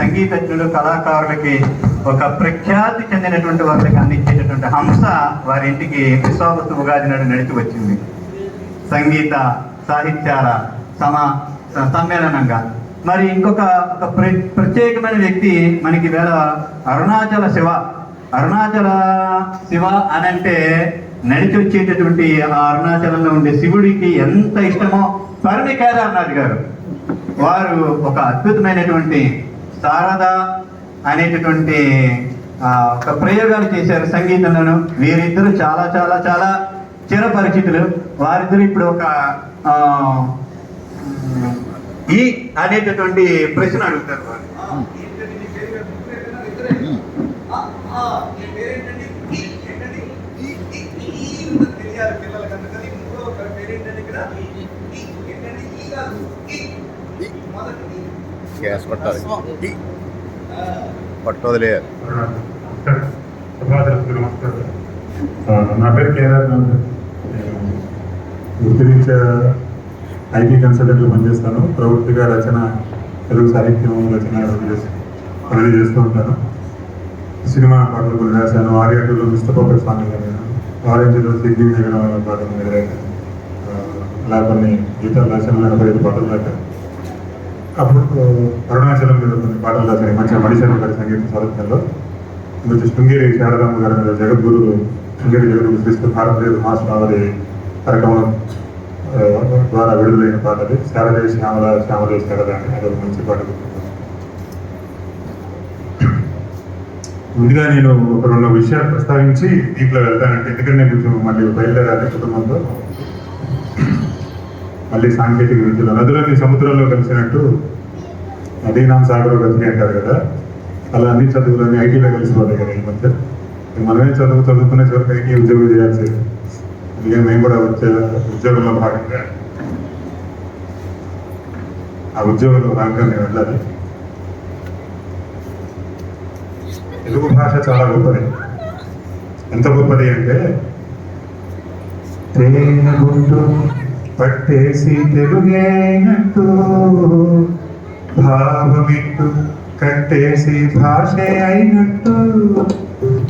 సంగీతజ్ఞులు కళాకారులకి ఒక ప్రఖ్యాతి చెందినటువంటి వారికి అందించేటటువంటి హంస వారి ఇంటికి విశ్వావసు ఉగాది నాడు నడిచి వచ్చింది. సంగీత సాహిత్యాల సమ సమ్మేళనంగా. మరి ఇంకొక ఒక ప్ర- ప్రత్యేకమైన వ్యక్తి మనకి వేళ అరుణాచల శివ అరుణాచల శివ అని అంటే నడిచి వచ్చేటటువంటి ఆ అరుణాచలంలో ఉండే శివుడికి ఎంత ఇష్టమో పరణి కేదార్నాథ్ గారు. వారు ఒక అద్భుతమైనటువంటి శారద అనేటటువంటి ఒక ప్రయోగాలు చేశారు సంగీతంలోను వీరిద్దరు చాలా చాలా చాలా చిరపరిచితులు వారిద్దరు ఇప్పుడు ఒక ఈ అనేటటువంటి ప్రశ్న అడుగుతారు వారు గ్యాస్ పట్టాలి పట్టొదిలే సభాదర్శకులు నా పేరు కేదార్ వృత్తిరీత్యా ఐటీ కన్సల్టెంట్లు పనిచేస్తాను. ప్రవృత్తిగా రచన తెలుగు సాహిత్యం రచన పని చేస్తూ ఉంటాను. సినిమా పాటలు కూడా రాశాను. ఆర్యాటూలో మిస్తపక్క స్వామి గారు ఆరెంజ్లో సిద్ధి జగన్ పాటలు మొదలైన అలా కొన్ని గీతాలు రాశాను. నలభై ఐదు పాటలు దాకా అప్పుడు అరుణాచలం మీద కొన్ని పాటలు రాశాయి మంచిగా మణిశర్మ గారి సంగీత సారథ్యంలో మంచి శృంగేరి శారదాంబ గారి మీద జగద్గురు శృంగేరి జగద్గురు శ్రీస్తు భారతదేశ మహాస్వామి కార్యక్రమం ద్వారా విడుదలైన పాట అది శారదే శ్యామల శ్యామలే శారద అని అదొక మంచి పాట ముందుగా నేను ఒక రెండు విషయాలు ప్రస్తావించి దీంట్లో వెళ్తానంటే ఎందుకంటే నేను కొంచెం మళ్ళీ బయలుదేరాలి కుటుంబంతో. మళ్ళీ సాంకేతిక విద్యలో నదులన్నీ సముద్రంలో కలిసినట్టు నదీనాం సాగర్ గతి అంటారు కదా. అలా అన్ని చదువులన్నీ ఐటీలో కలిసిపోతాయి కదా ఈ మధ్య. మనమే చదువు చదువుకునే చివరికి ఐటీ ఉద్యోగం చేయాల్సింది అందుకే మేము కూడా వచ్చే ఉద్యోగంలో భాగంగా ఆ ఉద్యోగంలో భాగంగా నేను వెళ్ళాలి. తెలుగు భాష చాలా గొప్పది. ఎంత గొప్పది అంటే తేనె గుంటు పట్టేసి తెలుగేనట్టు భావమిట్టు కట్టేసి భాషే అయినట్టు.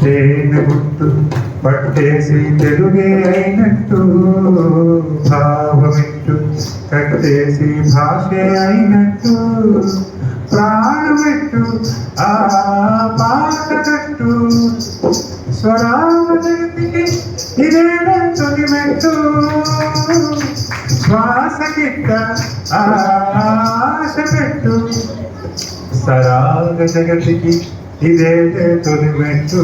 తేనె గుట్టు పట్టేసి తెలుగే అయినట్టు. భావమిట్టు కట్టేసి భాషే అయినట్టు. ప్రాణమిట్టు ఆ పాట కట్టు స్వరాలు జగతికి ఇదే తొలి మెట్టు. శ్వాస ఆశ పెట్టు సరాగ జగతికి ఇదే తొలి మెట్టు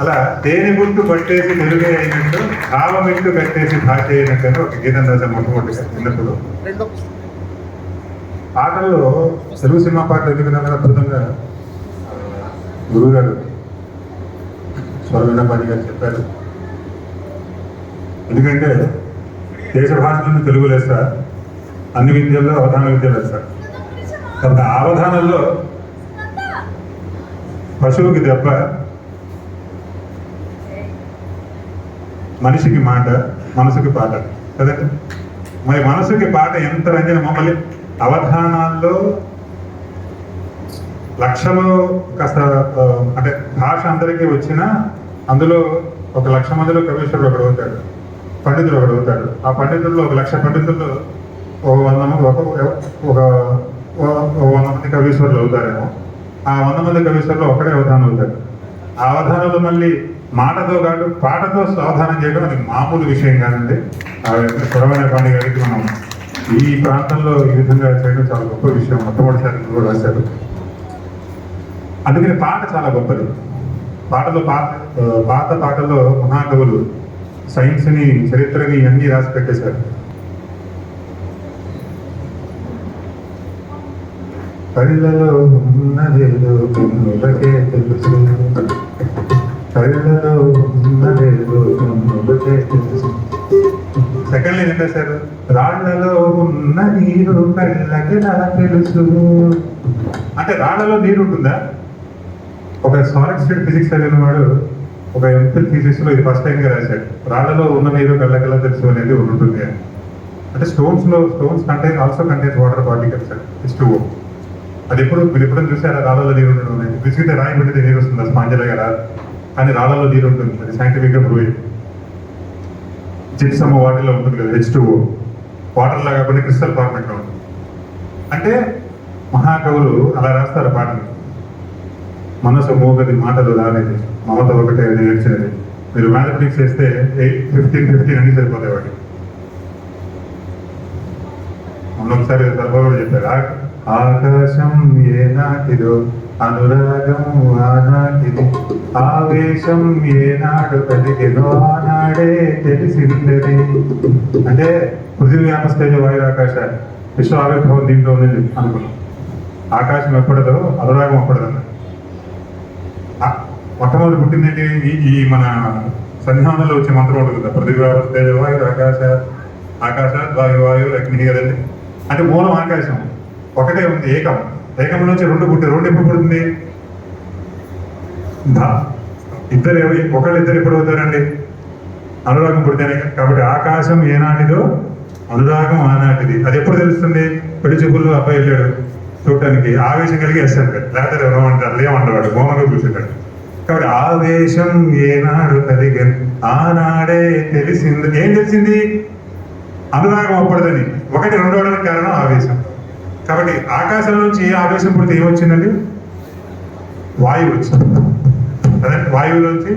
అలా తేనె గుట్టు పట్టేసి తెలుగే అయినట్టు భావమెట్టు కట్టేసి భాష అయినట్టు ఒక గీతం రాశాను మొట్టమొదటిగా చిన్నప్పుడు. పాటల్లో తెలుగు సినిమా పాటలు ఎందుకు విన్నారో అద్భుతంగా? ఆ, గురువు గారు స్వరవినపాణి గారు చెప్పారు. ఎందుకంటే దేశ భాషలను తెలుగు లెస్స అన్ని విద్యల్లో అవధాన విద్య లెస్స కాబట్టి అవధానంలో పశువుకి దెబ్బ మనిషికి మాట మనసుకి పాట. కదండి? మరి మనసుకి పాట ఎంత రంజన? మమ్మల్ని అవధానాల్లో లక్షలో కాస్త అంటే భాష అందరికీ వచ్చినా అందులో ఒక లక్ష మందిలో కవీశ్వరుడు ఒకడు ఉంటాడు. పండితుడు ఒకడు అవుతాడు ఆ పండితుల్లో ఒక లక్ష పండితుల్లో ఒక వంద మంది ఒక ఒక వంద మంది కవీశ్వరులు అవుతారేమో. ఆ వంద మంది కవీశ్వరులు ఒక్కడే అవధానం అవుతాడు ఆ అవధానంలో మళ్ళీ మాటతో కాదు పాటతో అవధానం చేయడం అది మామూలు విషయం కాదండి. ఆ స్వరమైన పాండి గారికి మనం ఈ ప్రాంతంలో ఈ విధంగా చేయడం చాలా గొప్ప విషయం. మొట్టమొదటిసారి కూడా రాశారు. అందుకని పాట చాలా గొప్పది. పాటలో పాత పాత పాటల్లో మహాకవులు సైన్స్ని చరిత్రని అన్ని రాసి పెట్టేశారు. కళ్ళలో ఉన్నదేదో కన్నులకే తెలుసు. కళ్ళలో ఉన్నదేదో కన్నులకే తెలుసు. సెకండ్ లైన్ ఏం రాశారు? రాళ్ళలో ఉన్న నీరు కళ్ళకెలా తెలుసు. అంటే రాళ్ళలో నీరు ఉంటుందా? ఒక సాలిడ్ స్టేట్ ఫిజిక్స్ చదివిన వాడు ఒక ఎంఫిల్ థీసిస్లో ఇది ఫస్ట్ టైంగా రాశాడు. రాళ్ళలో ఉన్న నీరు కళ్ళకెలా తెలుసు అనేది ఒకటి ఉంటుంది. అని. అంటే స్టోన్స్లో stones contain also contains water particles is too అది ఎప్పుడు మీరు ఎప్పుడైనా చూసారా? రాళ్ళలో నీరు ఉండడం అనేది. విసిగితే రాయి పెట్టితే నీరు వస్తుంది? స్పాంజలుగా రాదు కానీ రాళ్ళలో నీరు ఉంటుంది. అది సైంటిఫిక్గా ప్రూవ్ అయింది జిప్సమ్ వాటర్లో ఉంటుంది కదా హెచ్ టూ వాటర్ లాగా కొన్ని క్రిస్టల్ ఫార్మేట్లో ఉంటుంది. అంటే మహాకవులు అలా రాస్తారు పాటలు. మనసు మోగది మాటలు రాలేదు. మమత ఒకటే నేర్చినది మీరు మ్యాథమెటిక్స్ చేస్తే ఎయిట్ ఫిఫ్టీన్ ఫిఫ్టీన్ అని సరిపోతాయి వాటి మొన్న ఒకసారి సర్వ చెప్పారు. "ఆ- ఆకాశం ఏనాటిదో అనురాగం ఆనాటిది ఆవేశం ఏనాడు కలిగెనో ఆనాడే తెలిసిందది. అంటే పృథివీ వ్యాపస్తేజ వాయు ఆకాశ. విశ్వ ఆవిర్భావం దీంట్లో ఉంది అనుకున్నాం. ఆకాశం ఎప్పుడదో అనురాగం ఎప్పుడదన్నారు మొట్టమొదటి పుట్టిందంటే ఈ మన సంధ్యావంలో వచ్చే మంత్రం ఉంటుంది కదా పృథివ్యావస్థ వాయు ఆకాశ ఆకాశ వాయు వాయు అగ్ని కదండి. అంటే మూలం ఆకాశం. ఒకటే ఉంది ఏకం. ఏకం నుంచి రెండు పుట్టి రెండు ఎప్పుడు పుడుతుంది? ఇద్దరు ఒకళ్ళు ఇద్దరు ఎప్పుడు అవుతారండి? అనురాగం పుడితేనే కాబట్టి ఆకాశం ఏనాటిదో అనురాగం ఆనాటిది. అది ఎప్పుడు తెలుస్తుంది? పెళ్ళి చూపుల్లో అబ్బాయి వెళ్ళాడు చూడటానికి. ఆవేశం కలిగి వేస్తాను లేకపోతే ఎవరో అంటారు వాడు. మౌనంగా కూర్చుంటాడు కాబట్టి ఆవేశం ఏనాడు కలిగన్ ఆనాడే తెలిసింది. ఏం తెలిసింది? అనురాగం అప్పటిదని ఒకటి రెండు అవడానికి కారణం ఆవేశం. కాబట్టి ఆకాశం నుంచి ఏ ఆవేశం పుడితే ఏమొచ్చిందండి? వాయువు వచ్చింది. అదే వాయువులోంచి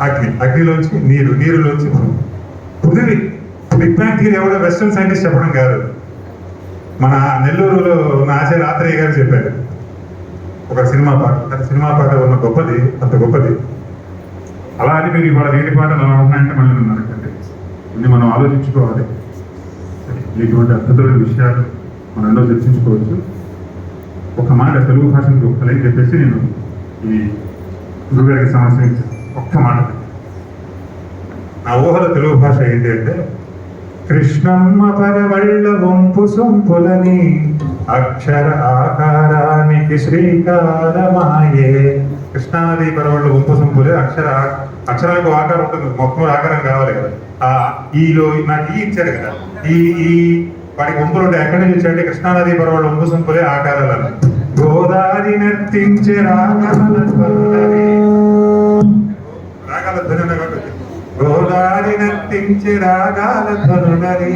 అగ్ని అగ్నిలోంచి నీరు నీరులోంచి భూమి. పృథివీ బిగ్ బ్యాంగ్ థియరీ ఎవడో వెస్ట్రన్ సైంటిస్ట్ చెప్పడం కాదు. మన నెల్లూరులో ఉన్న ఆచార్య రాత్రయ్య గారు చెప్పారు. ఒక సినిమా పాట. తన సినిమా పాట ఉన్న గొప్పది అంత గొప్పది. అలా అని మీరు ఇవాళ వీటి పాట అలా ఉన్నాయంటే మళ్ళీ నన్ను అడగండి. మనం ఆలోచించుకోవాలి. ఇటువంటి అద్భుతమైన విషయాలు మనం ఎన్నో చర్చించుకోవచ్చు. ఒక మాట తెలుగు భాషను గొప్పలని చెప్పేసి నేను ఈ గురుగారికి సమస్య ఒక్క మాట. నా ఊహల తెలుగు భాష ఏంటి అంటే కృష్ణమ్మ పరవళ్ళ వంపు సొంపులని అక్షర ఆకారానికి శ్రీకారమాయే కృష్ణానది పరవడలో ఉంపు సంపులే అక్షర అక్షరాలకు ఆకారం ఉంటుంది. మొత్తం ఆకారం కావాలి కదా. ఆ ఈలో నాకు ఈ ఇచ్చాడు కదా. ఈ ఈ వాడికి వంపులు ఎక్కడి నుంచి వచ్చాయంటే కృష్ణానది పరవళ్ళ వంపు సంపులే ఆకారాలను గోదావరి నర్తించే రాగల రాగాల ధ్వని గోదారి నర్తించి రాగాల ధ్వనునరి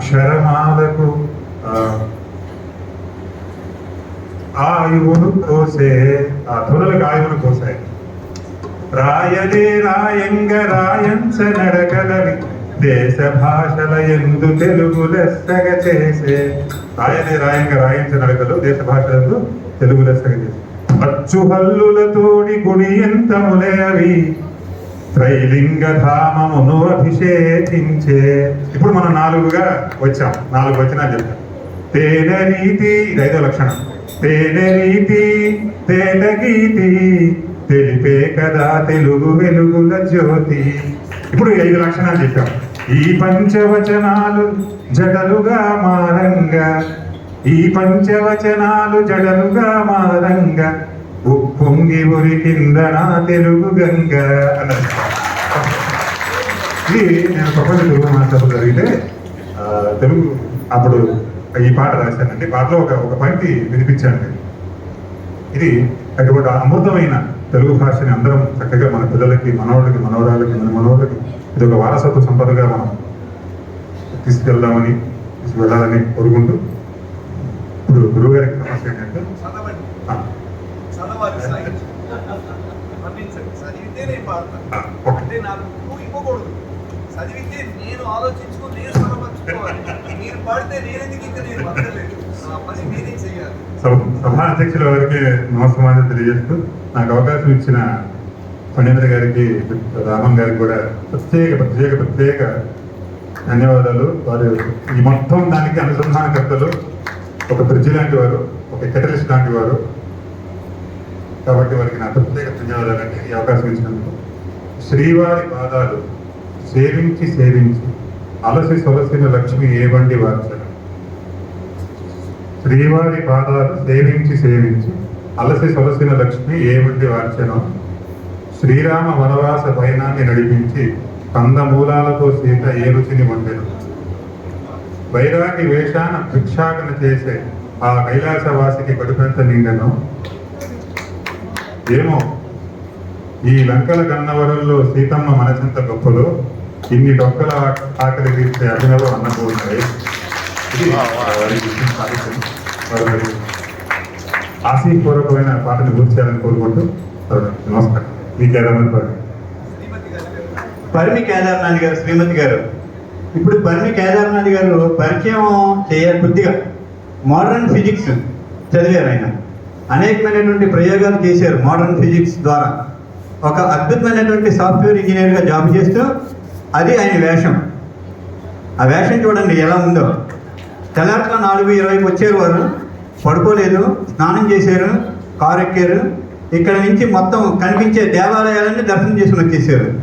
అక్షరమాలకు ఆయువును కోసే ఆ ధ్వనులకు ఆయువును కోసాయి. రాయలే రాయంగ రాయంచ నడకలవి దేశ భాషల ఎందు తెలుగు లెస్సగ చేసే. రాయలే రాయంగ రాయించ నడకలు దేశ భాషలందు తెలుగు లెస్సగ చేసే. అచ్చు హల్లులతోడి గుడి ఎంత ములయవి అవి త్రైలింగధామమును అభిషేకించే ఇప్పుడు మనం నాలుగుగా వచ్చాం. నాలుగు వచ్చినా చెప్తాం. తేన రీతి ఐదో లక్షణం. తేన రీతి తేన గీతి తెలిపే కదా తెలుగు వెలుగుల జ్యోతి. ఇప్పుడు ఐదు లక్షణాలు చెప్పాం. ఈ పంచవచనాలు జడలుగా మారంగా. ఈ పంచవచనాలు జడలుగా మారంగా. ఉప్పొంగి ఉరి కింద నా తెలుగు గంగ అన్నది. ఇది నేను ప్రపంచ తెలుగు మాస్టర్ జరిగితే తెలుగు అప్పుడు ఈ పాట రాశానండి. పాటలో ఒక ఒక పంక్తి వినిపించాను ఇది అటువంటి అమృతమైన తెలుగు భాషని అందరం చక్కగా మన పిల్లలకి మనవాళ్ళకి మనవరాళ్ళకి మన మనవాళ్ళకి ఇది ఒక వారసత్వ సంపదగా మనం తీసుకెళ్దామని తీసుకువెళ్ళాలని కోరుకుంటూ ఇప్పుడు గురువు గారికి సమస్య ఏంటంటే చదవండి ఆ, వర్ణించండి చదివితే నేను పాడతాను అంటే నాకు నువ్వు ఇవ్వకూడదు చదివితే నేను ఆలోచించుకుని నేను స్వరపరచుకోవాలి మీరు పాడితే నేను ఎందుకు ఇంకా నేను పడలేదు ఆ పని నేనే చెయ్యాలి సభా అధ్యక్షుల వారికి నమస్కారం తెలియజేస్తూ నాకు అవకాశం ఇచ్చిన ఫణీంద్ర గారికి రామన్ గారికి కూడా ప్రత్యేక ప్రత్యేక ప్రత్యేక ధన్యవాదాలు. వారు ఈ మొత్తం దానికి అనుసంధానకర్తలు ఒక బ్రిడ్జి లాంటి వారు ఒక కెటలిస్ట్ లాంటి వారు. కాబట్టి వారికి నా ప్రత్యేక ధన్యవాదాలండి ఈ అవకాశం ఇచ్చినందుకు. శ్రీవారి పాదాలు సేవించి సేవించి అలసి సొలసిన లక్ష్మి ఏ బండి వార్చన శ్రీవారి పాదాలు సేవించి సేవించి అలసి సొలసిన లక్ష్మి ఏమిటి వార్చనం శ్రీరామ వనవాస పయనాన్ని నడిపించి కందమూలాలతో సీత ఏ రుచిని వండెను. వైరాగి వేషాన భిక్షాటన చేసే ఆ కైలాసవాసికి కడుపెంత నిండెను. ఏమో? ఈ లంకల గన్నవరంలో సీతమ్మ మనసంత గొప్పలో ఇన్ని డొక్కల ఆకలి తీర్చే అభినవ మరి ఆశీపూర్వకమైన పాటను గుర్చాలని కోరుకుంటూ నమస్కారం. మీకు ఏదైనా. పరిమి కేదార్నాథ్ గారు శ్రీమతి గారు. ఇప్పుడు పరిమి కేదార్నాథ్ గారు పరిచయం చేయాలి కొద్దిగా. మోడర్న్ ఫిజిక్స్ చదివారు ఆయన. అనేకమైనటువంటి ప్రయోగాలు చేశారు మోడర్న్ ఫిజిక్స్ ద్వారా. ఒక అద్భుతమైనటువంటి సాఫ్ట్వేర్ ఇంజనీర్గా జాబ్ చేస్తూ అది ఆయన వేషం. ఆ వేషం చూడండి ఎలా ఉందో. తెల్లారితో నాలుగు ఇరవైకి వచ్చారు వారు. పడుకోలేదు స్నానం చేశారు కారు ఎక్కారు. ఇక్కడ నుంచి మొత్తం కనిపించే దేవాలయాలన్నీ దర్శనం చేసుకుని వచ్చేసారు.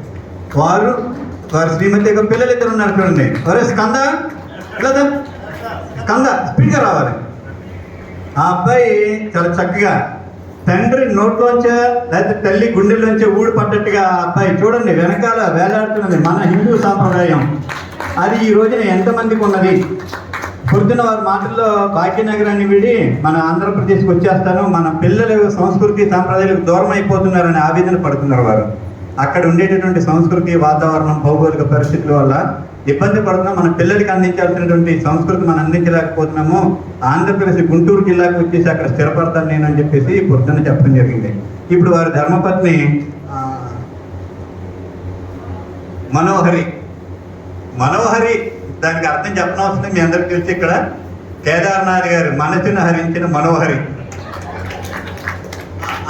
వారు వారి శ్రీమతి యొక్క పిల్లలు ఇద్దరు ఉన్నారు చూడండి. ఒరే స్కంద లేదా? స్కంద స్పీడ్గా రావాలి. ఆ అబ్బాయి చాలా చక్కగా తండ్రి నోట్లోంచే లేకపోతే తల్లి గుండెల్లోంచే ఊడి పడ్డట్టుగా ఆ అబ్బాయి చూడండి వెనకాల వేలాడుతున్నది మన హిందూ సాంప్రదాయం. అది ఈ రోజున ఎంతమందికి ఉన్నది? పొద్దున వారి మాటల్లో భాగ్యనగరాన్ని విడి మన ఆంధ్రప్రదేశ్కి వచ్చేస్తాను మన పిల్లలు సంస్కృతి సాంప్రదాయాలకు దూరం అయిపోతున్నారని ఆవేదన పడుతున్నారు వారు. అక్కడ ఉండేటటువంటి సంస్కృతి వాతావరణం భౌగోళిక పరిస్థితుల వల్ల ఇబ్బంది పడుతున్నాం మన పిల్లలకి అందించాల్సినటువంటి సంస్కృతి మనం అందించలేకపోతున్నాము ఆంధ్రప్రదేశ్ గుంటూరు జిల్లాకు వచ్చేసి అక్కడ స్థిరపడతాను నేను అని చెప్పేసి పొద్దున్న చెప్పడం జరిగింది. ఇప్పుడు వారి ధర్మపత్ని మనోహరి. మనోహరి దానికి అర్థం చెప్పనవసరం మీ అందరికి తెలిసి ఇక్కడ. కేదార్నాథ్ గారు మనసును హరించిన మనోహరి.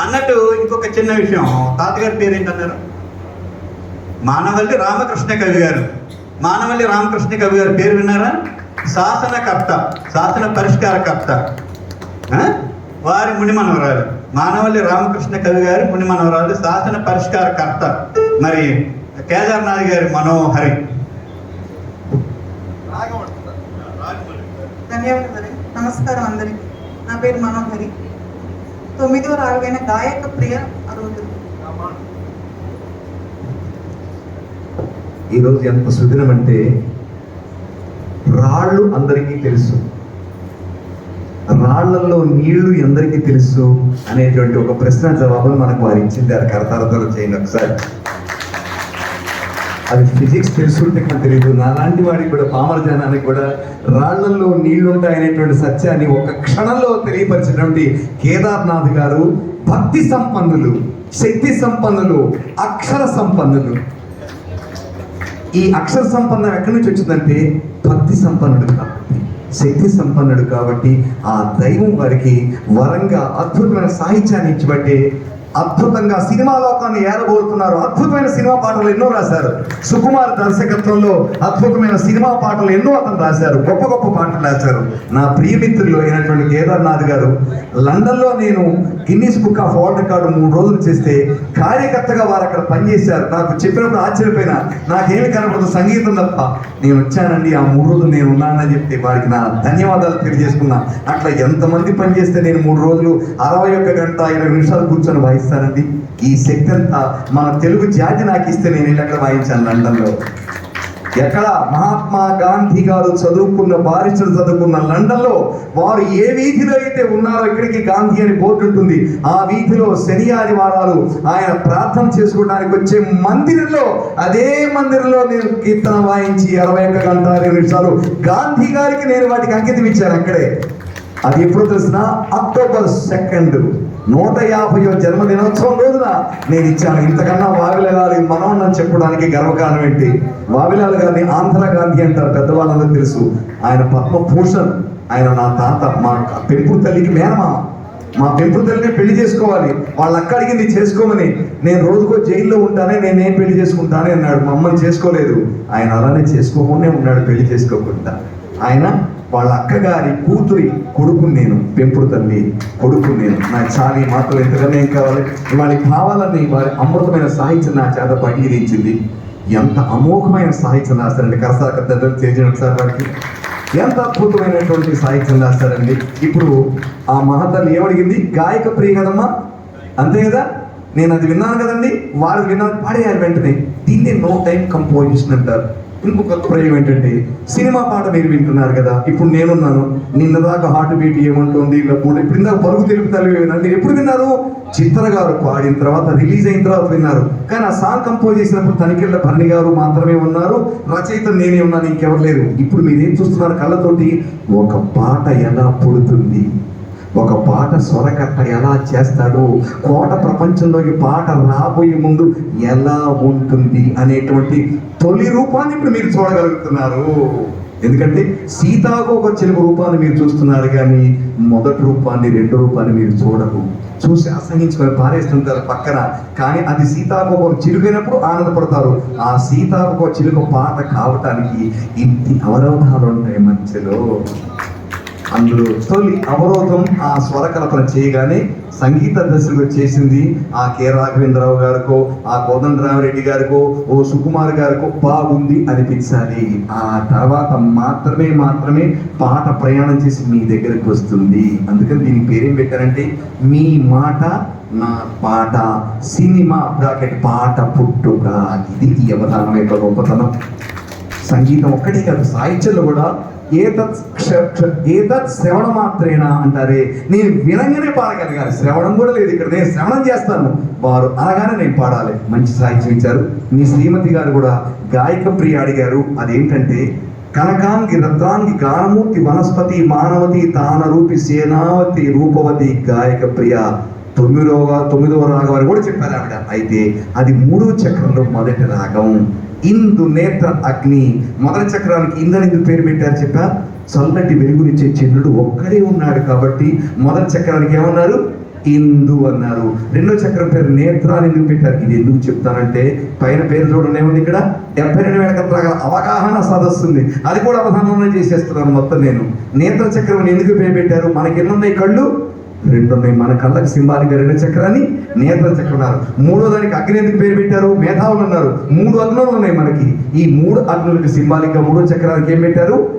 అన్నట్టు ఇంకొక చిన్న విషయం తాతగారి పేరు ఏంటన్నారు మానవల్లి రామకృష్ణ కవి గారు. మానవల్లి రామకృష్ణ కవి గారి పేరు విన్నారా? శాసనకర్త శాసన పరిష్కారకర్త. వారి ముని మనవరాలు. మానవల్లి రామకృష్ణ కవి గారి ముని మనవరాలు శాసన పరిష్కారకర్త. మరి కేదార్నాథ్ గారి మనోహరి. ధన్యవాదాలు. నమస్కారం అందరికి. నా పేరు మనోహరి. తొమ్మిదో రాగైన గాయక ప్రియ అరువులు ఈరోజు ఎంత సుదినం అంటే రాళ్ళు అందరికీ తెలుసు. రాళ్ళలో నీళ్ళు ఎందరికీ తెలుసు అనేటువంటి ఒక ప్రశ్న జవాబును మనకు వారు ఇచ్చింది. అది కరతారతలు చేయండి ఒకసారి. అది ఫిజిక్స్ తెలుసుంటే నాకు తెలియదు నాలాంటి వాడికి కూడా పామర జనానికి కూడా రాళ్ళలో నీళ్ళు ఉంటాయనేటువంటి సత్యాన్ని ఒక క్షణంలో తెలియపరిచినటువంటి కేదార్నాథ్ గారు భక్తి సంపన్నులు శక్తి సంపన్నులు అక్షర సంపన్నులు. ఈ అక్షర సంపన్నం ఎక్కడి నుంచి వచ్చిందంటే భక్తి సంపన్నుడు కాబట్టి శక్తి సంపన్నుడు కాబట్టి ఆ దైవం వారికి వరంగా అద్భుతమైన సాహిత్యాన్ని ఇచ్చిబట్టే అద్భుతంగా సినిమా లోకాన్ని ఏరబోతున్నారు అద్భుతమైన సినిమా పాటలు ఎన్నో రాశారు. సుకుమార్ దర్శకత్వంలో అద్భుతమైన సినిమా పాటలు ఎన్నో అతను రాశారు. గొప్ప గొప్ప పాటలు రాశారు. నా ప్రియమిత్రులు అయినటువంటి కేదార్నాథ్ గారు లండన్లో నేను Guinness book of world record మూడు రోజులు చేస్తే కార్యకర్తగా వారు అక్కడ పనిచేశారు. నాకు చెప్పినప్పుడు ఆశ్చర్యపోయినా నాకేమి కనపడదు సంగీతం తప్ప. నేను వచ్చానండి ఆ మూడు రోజులు నేను ఉన్నానని చెప్పి వారికి నా ధన్యవాదాలు తెలియజేసుకున్నా. అట్లా ఎంతమంది పనిచేస్తే నేను మూడు రోజులు అరవై ఒక్క గంట ఇరవై నిమిషాలు కూర్చొని వాయిస్తానండి ఈ శక్తి అంతా మన తెలుగు జాతి నాకు ఇస్తే నేను వెళ్ళి అక్కడ వాయించాను లండన్లో? ఎక్కడ మహాత్మా గాంధీ గారు చదువుకున్న బారిస్టర్ చదువుకున్న లండన్లో వారు ఏ వీధిలో అయితే ఉన్నారో ఇక్కడికి గాంధీ అని బోర్డు ఉంటుంది. ఆ వీధిలో శని ఆదివారాలు ఆయన ప్రార్థన చేసుకోవడానికి వచ్చే మందిరంలో అదే మందిరంలో నేను కీర్తన వాయించి అరవై ఒక్క గంట ఇరవై నిమిషాలు గాంధీ గారికి నేను వాటికి అంకితం ఇచ్చాను అక్కడే. అది ఎప్పుడు తెలిసిన? October second. నూట యాభైవ జన్మదినోత్సవం రోజున నేను ఇచ్చాను ఇంతకన్నా వావిల గారి మనోన్నని చెప్పడానికి గర్వకారణం ఏంటి? వావిలాల్ గారిని ఆంధ్ర గాంధీ అంటారు పెద్దవాళ్ళందరూ తెలుసు. ఆయన పద్మభూషణ్ ఆయన నా తాత మా పెంపుడు తల్లికి మేనమామ. మా పెంపుడు తల్లిని పెళ్ళి చేసుకోవాలి. వాళ్ళ అక్క అడిగింది చేసుకోమని. నేను రోజుకో జైల్లో ఉంటానే నేనేం పెళ్ళి చేసుకుంటానే అన్నాడు. మా అమ్మని చేసుకోలేదు. ఆయన అలానే చేసుకోమనే ఉన్నాడు పెళ్ళి చేసుకోకుండా. ఆయన వాళ్ళ అక్కగారి కూతురి కొడుకుని నేను పెంపుడు తల్లి కొడుకు నేను. నా చాలా మాటలు ఎంతగానే ఏం కావాలి? వాళ్ళకి కావాలని వారి అమృతమైన సాహిత్యం నా చేత పరిగణించింది ఎంత అమోఘమైన సాహిత్యం రాస్తారండి కరసాక దగ్గర చేసిన ఒకసారి వారికి. ఎంత అద్భుతమైనటువంటి సాహిత్యం రాస్తారండి ఇప్పుడు ఆ మహతల్లి ఏమడిగింది? గాయక ప్రియ కదమ్మా అంతే కదా? నేను అది విన్నాను కదండి. వాళ్ళు విన్నాను. పాడేయాలి వెంటనే. దీన్ని నో టైం కంపోజిషన్ అంటారు. ఇంకొక ప్రయోగం ఏంటంటే సినిమా పాట మీరు వింటున్నారు కదా ఇప్పుడు నేనున్నాను నిన్న దాకా హార్ట్ బీట్ ఏమంటుంది ఇలా కూడా ఇప్పుడు ఇందాక పరుగు తెలుపు విన్నారు మీరు ఎప్పుడు విన్నారు? చిత్ర గారు పాడిన తర్వాత రిలీజ్ అయిన తర్వాత విన్నారు. కానీ ఆ సాంగ్ కంపోజ్ చేసినప్పుడు తనికెళ్ళ భరణి గారు మాత్రమే ఉన్నారు రచయిత నేనే ఉన్నాను ఇంకెవరు లేరు. ఇప్పుడు మీరు ఏం చూస్తున్నారు కళ్ళతోటి? ఒక పాట ఎలా పుడుతుంది? ఒక పాట స్వరకర్త ఎలా చేస్తాడు? కోట ప్రపంచంలోకి పాట రాబోయే ముందు ఎలా ఉంటుంది అనేటువంటి తొలి రూపాన్ని ఇప్పుడు మీరు చూడగలుగుతున్నారు. ఎందుకంటే సీతాకు ఒక చిలుక రూపాన్ని మీరు చూస్తున్నారు కానీ మొదటి రూపాన్ని రెండు రూపాన్ని మీరు చూడరు. చూసి అసహించుకొని పారేస్తుంటారు పక్కన. కానీ అది సీతాకు ఒక చిలుకైనప్పుడు ఆనందపడతారు. ఆ సీతాకు ఒక చిలుక పాట కావటానికి ఇన్ని అవరోధాలు ఉంటాయి మధ్యలో. అందులో తొలి అవరోధం ఆ స్వర కల్పన చేయగానే సంగీత దశలో చేసింది ఆ కె. రాఘవేంద్రరావు గారికో ఆ కోదండరామరెడ్డి గారికో ఓ సుకుమార్ గారికో బాగుంది అనిపించాలి. ఆ తర్వాత మాత్రమే మాత్రమే పాట ప్రయాణం చేసి మీ దగ్గరికి వస్తుంది. అందుకని దీని పేరేం పెట్టారంటే మీ మాట నా పాట సినిమా బ్రాకెట్ పాట పుట్టుక. ఇది ఈ అవతారం యొక్క గొప్పతనం. సంగీతం ఒక్కటే కాదు సాహిత్యంలో కూడా ఏతత్ ఏతత్ శ్రవణ మాత్రేన అంటారే. నేను వినంగానే పాడగలిగాను. శ్రవణం కూడా లేదు ఇక్కడ. నేను శ్రవణం చేస్తాను. వారు అనగానే నేను పాడాలి. మంచి సాహిత్యం ఇచ్చారు మీ శ్రీమతి గారు కూడా గాయక ప్రియ అడిగారు. అదేంటంటే కనకాంగి రత్నాంగి గానమూర్తి వనస్పతి మానవతి తాన రూపి సేనావతి రూపవతి గాయక ప్రియ తొమ్మిదవ తొమ్మిదవ రాగం అని కూడా చెప్పారు ఆవిడ. అయితే అది మూడో చక్రంలో మొదటి రాగం. ఇందు నేత్ర అగ్ని. మొదటి చక్రానికి ఇందని ఎందుకు పేరు పెట్టారు చెప్పా? చల్లటి వెలుగునిచ్చే చంద్రుడు ఒక్కడే ఉన్నాడు కాబట్టి మొదటి చక్రానికి ఏమన్నారు? ఇందు అన్నారు. రెండో చక్రం పేరు నేత్ర అని ఎందుకు పెట్టారు? ఇది ఎందుకు చెప్తానంటే పైన పేరు చూడండి ఏముంది ఇక్కడ? డెబ్బై రెండు వేల రకాల అవగాహన సదస్సు ఉంది అది కూడా అవధానంలో చేసేస్తున్నాను మొత్తం నేను. నేత్ర చక్రం ఎందుకు పేరు పెట్టారు? మనకి ఎన్నున్నాయి కళ్ళు? రెండు ఉన్నాయి మన కళ్ళకి సింబాలిక్ రెండు చక్రాన్ని నేత్ర చక్రం అన్నారు. మూడో దానికి అగ్ని ఎందుకు పేరు పెట్టారు మేధావులు అన్నారు. మూడు అగ్నులు ఉన్నాయి మనకి. ఈ మూడు అగ్నులకు సింబాలిక మూడో చక్రానికి ఏం పెట్టారు?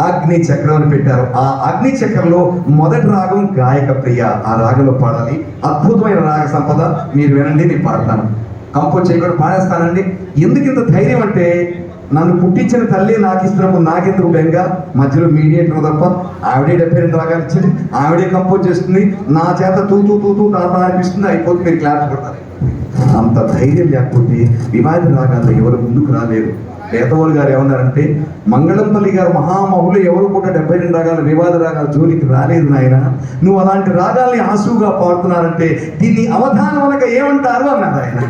అగ్ని చక్రం అని పెట్టారు. ఆ అగ్ని చక్రంలో మొదటి రాగం గాయక ప్రియ. ఆ రాగంలో పాడాలి. అద్భుతమైన రాగ సంపద. మీరు వినండి నేను పాడతాను. కంపోజ్ చేయకుండా పాడేస్తానండి. ఎందుకు ఇంత ధైర్యం అంటే నన్ను పుట్టించిన తల్లి నాకు ఇస్తున్నప్పుడు నాకెందుకు బెంగ? మధ్యలో మీడియేటర్ తప్ప ఆవిడే డెబ్బై రెండు రాగాలు ఇచ్చింది ఆవిడే కంపోజ్ చేస్తుంది నా చేత తూ తూ తూ తూ తాత అనిపిస్తుంది అయిపోతే మీరు క్లాస్ పడతారు అంత ధైర్యం లేకపోతే వివాద రాగాల్లో ఎవరు ముందుకు రాలేరు. పేదవాళ్ళు గారు ఏమన్నారంటే మంగళంపల్లి గారు మహామహులు ఎవరు కూడా డెబ్బై రెండు రాగాల వివాద రాగాల జోలికి రాలేదు నాయన. నువ్వు అలాంటి రాగాల్ని ఆసుగా పాడుతున్నారంటే దీన్ని అవధానం అనక ఏమంటారు? అన్నారు ఆయన.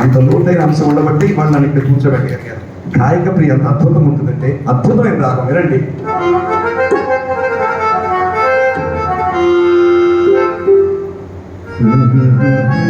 అంత లోతైన అంశం ఉండబట్టి వాళ్ళు నన్ను ఇక్కడ కూర్చోబెట్టగలిగారు. గాయక ప్రియ ఎంత అద్భుతం ఉంటుందంటే అద్భుతమైన రాగం వినండి Mm-hmm.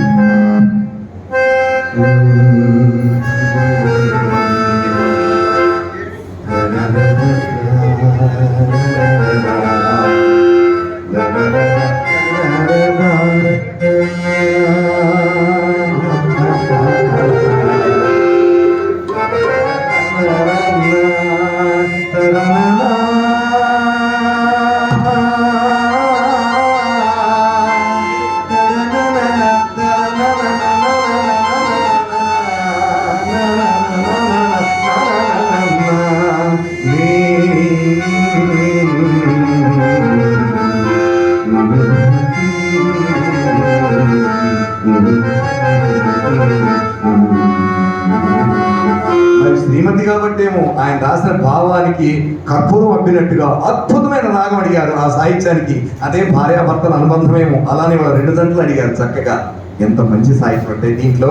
ప్రశ్నలు రెండు అడిగారు చక్కగా ఎంత మంచి సాహిత్యం అంటే దీంట్లో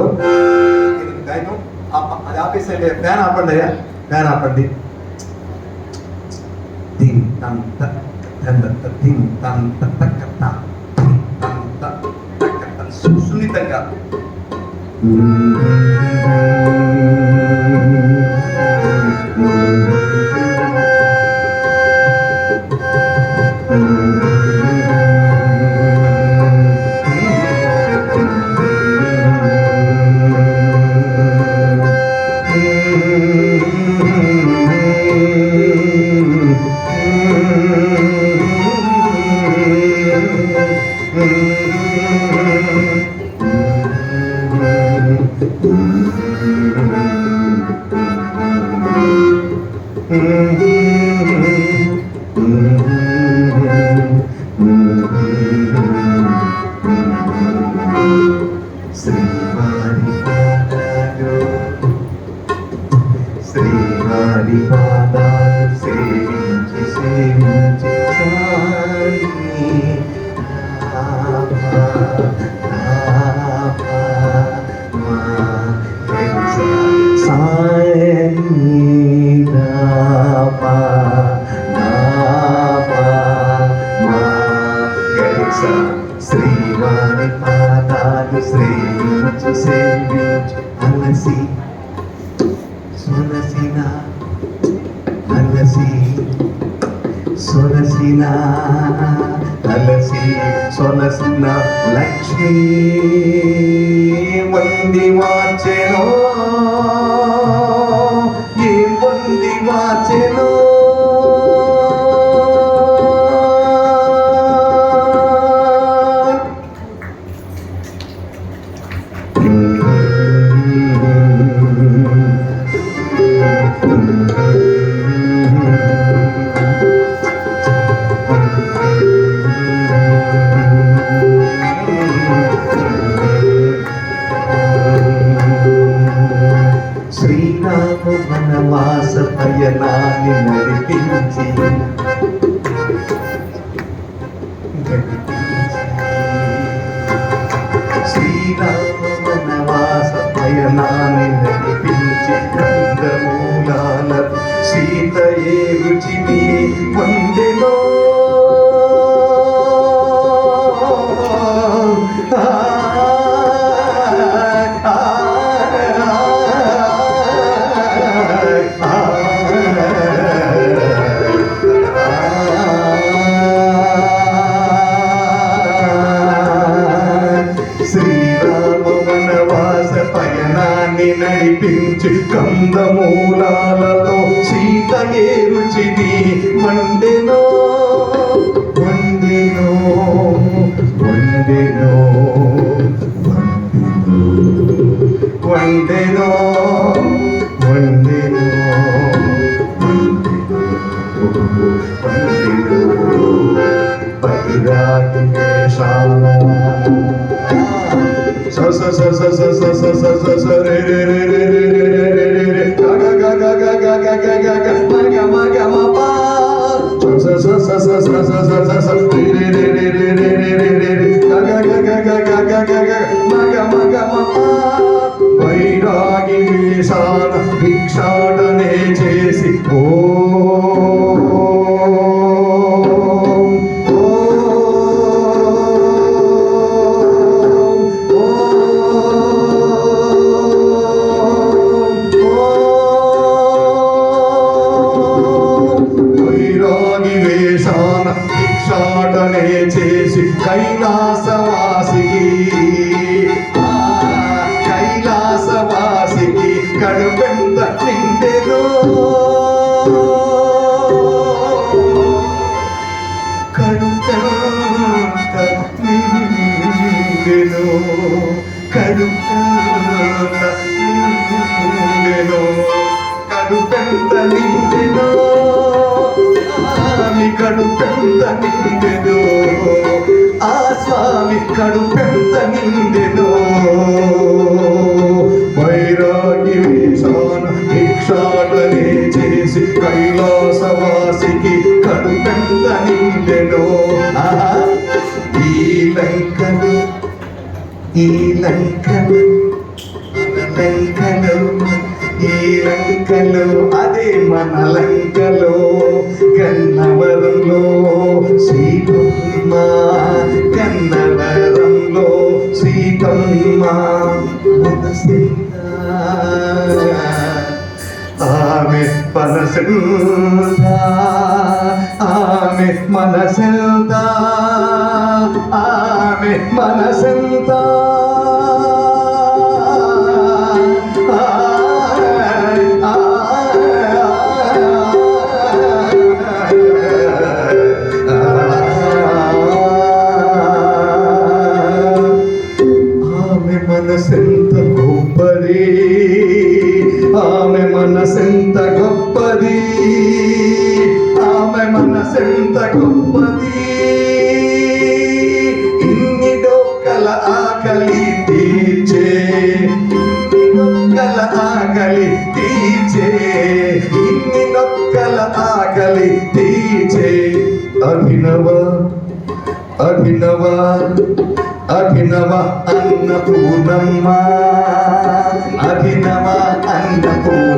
అది ఆపేసండి ఫ్యాన్ ఆపండి అయ్యా ఫ్యాన్ ఆపండి దీన్ తన్ వంది మార్చెనో ఏ వంది మార్చెనో వైరాగి వీషాన భిక్షాటనే చేసి ఓ వెన్నెలు అదే మన లంకలో కన్నవరంలో సీతమ్మ కన్నవరంలో సీతమ్మ ఆమె పనసెంత ఆమె మనసెంత ఆమె మనసెంతా తీర్చే ఇన్ని నొక్కల ఆకలి తీచే అభినవ అభినవ అభినవ అన్నపూర్ణమ్మ. అభినవ అన్నపూర్ణ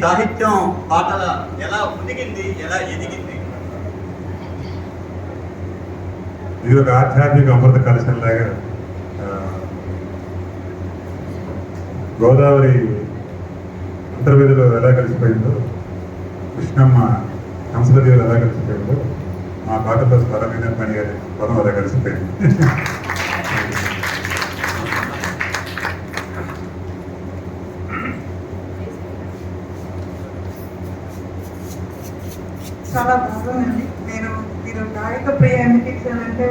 సాహిత్యం పాటల ఎలా ఉదిగింది ఎలా ఎదిగింది? ఇది ఒక ఆధ్యాత్మిక అమృత కలశంలాగా గోదావరి అంతర్వేదిలో ఎలా కలిసిపోయిందో కృష్ణమ్మ సంస్కృతిలో ఎలా కలిసిపోయిందో మా పాటతో స్వరమైన పని గారి స్వరం అలా కలిసిపోయింది చాలా బాగుందండి నేను మీరు గాయక ప్రియ ఎందుకు ఇచ్చారంటే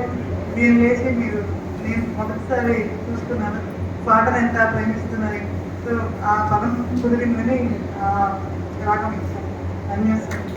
మీరు వేసి మీరు నేను మొదటిసారి చూస్తున్నాను. పాటను ఎంత ప్రేమిస్తున్నారు సో ఆ పదం కుదిరిందని రాగం ఇచ్చాను. ధన్యవాదాలు.